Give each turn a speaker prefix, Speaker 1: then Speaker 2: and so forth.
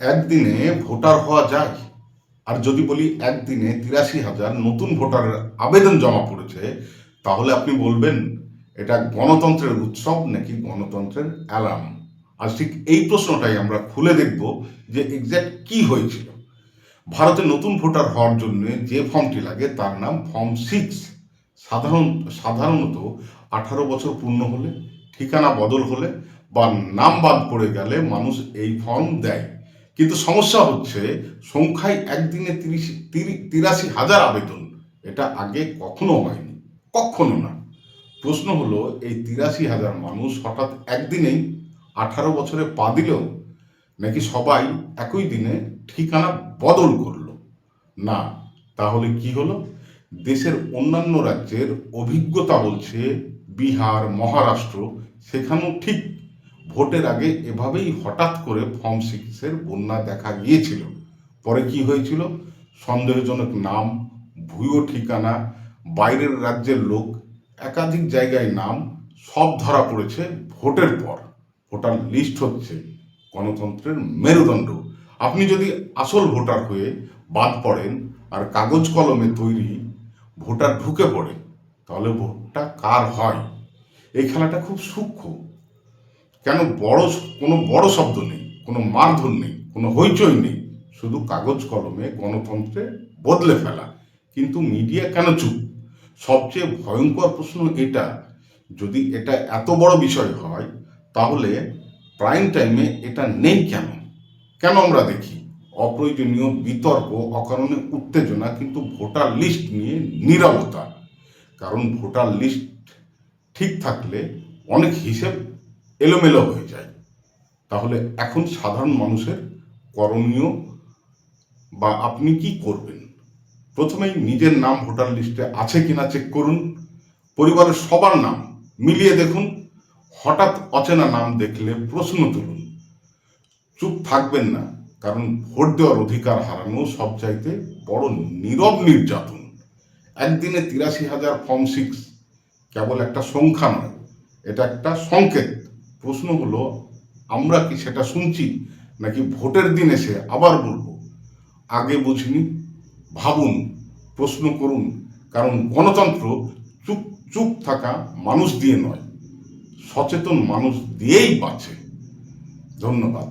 Speaker 1: একদিনে ভোটার হওয়া যায়? আর যদি বলি একদিনে তিরাশি হাজার নতুন ভোটারের আবেদন জমা পড়েছে, তাহলে আপনি বলবেন এটা গণতন্ত্রের উৎসব নাকি গণতন্ত্রের অ্যালার্ম? আজ ঠিক এই প্রশ্নটাই আমরা খুলে দেখব যে এক্স্যাক্ট কি হয়েছিল। ভারতে নতুন ভোটার হওয়ার জন্য যে ফর্মটি লাগে তার নাম ফর্ম সিক্স। সাধারণ, সাধারণত আঠারো বছর পূর্ণ হলে, ঠিকানা বদল হলে বা নাম বাদ পড়ে গেলে মানুষ এই ফর্ম দেয়। কিন্তু সমস্যা হচ্ছে, সংখ্যায় একদিনে তিরিশ তিরাশি হাজার আবেদন। এটা আগে কখনো হয়নি, কখনো না। প্রশ্ন হলো, এই তিরাশি হাজার মানুষ হঠাৎ একদিনেই আঠারো বছরে পা দিলেও নাকি সবাই একই দিনে ঠিকানা বদল করল? না, তাহলে কি হলো? দেশের অন্যান্য রাজ্যের অভিজ্ঞতা বলছে, বিহার, মহারাষ্ট্র, সেখানেও ঠিক ভোটের আগে এভাবেই হঠাৎ করে ফর্ম সিক্সের বন্যা দেখা গিয়েছিল। পরে কি হয়েছিল? সন্দেহজনক নাম, ভুয়ো ঠিকানা, বাইরের রাজ্যের লোক, একাধিক জায়গায় নাম, সব ধরা পড়েছে ভোটের পর। ভোটার লিস্ট হচ্ছে গণতন্ত্রের মেরুদণ্ড। আপনি যদি আসল ভোটার হয়ে বাদ পড়েন আর কাগজ কলমে তৈরি ভোটার ঢুকে পড়ে, তাহলে ভোটটা কার হয়? এই খেলাটা খুব সূক্ষ্ম। কেন বড় কোনো বড় শব্দ নেই, কোনো মারধর নেই, কোনো হইচই নেই, শুধু কাগজ কলমে গণতন্ত্রে বদলে ফেলা। কিন্তু মিডিয়া কেন চুপ? সবচেয়ে ভয়ঙ্কর প্রশ্ন এটা, যদি এটা এত বড় বিষয় হয়, তাহলে প্রাইম টাইমে এটা নেই কেন? কেন আমরা দেখি? অপ্রয়োজনীয় বিতর্ক, অকারণে উত্তেজনা, কিন্তু ভোটার লিস্ট নিয়ে নীরবতা। কারণ ভোটার লিস্ট ঠিক থাকলে অনেক হিসেব এলোমেলো হয়ে যায়। তাহলে এখন সাধারণ মানুষের করণীয় বা আপনি কি করবেন? প্রথমেই নিজের নাম ভোটার লিস্টে আছে কিনা চেক করুন। পরিবারের সবার নাম মিলিয়ে দেখুন। হঠাৎ অচেনা নাম দেখলে প্রশ্ন তুলুন। চুপ থাকবেন না, কারণ ভোট দেওয়ার অধিকার হারানো সব চাইতে বড় নীরব নির্যাতন। একদিনে তিরাশি হাজার ফর্ম সিক্স কেবল একটা সংখ্যা নয়, এটা একটা সংকেত। প্রশ্ন হলো, আমরা কি সেটা শুনছি নাকি ভোটের দিন এসে আবার বলব? আগে বুঝিনি, ভাবুন, প্রশ্ন করুন, কারণ গণতন্ত্র চুপ চুপ থাকা মানুষ দিয়ে নয়, সচেতন মানুষ দিয়েই বাঁচে। ধন্যবাদ।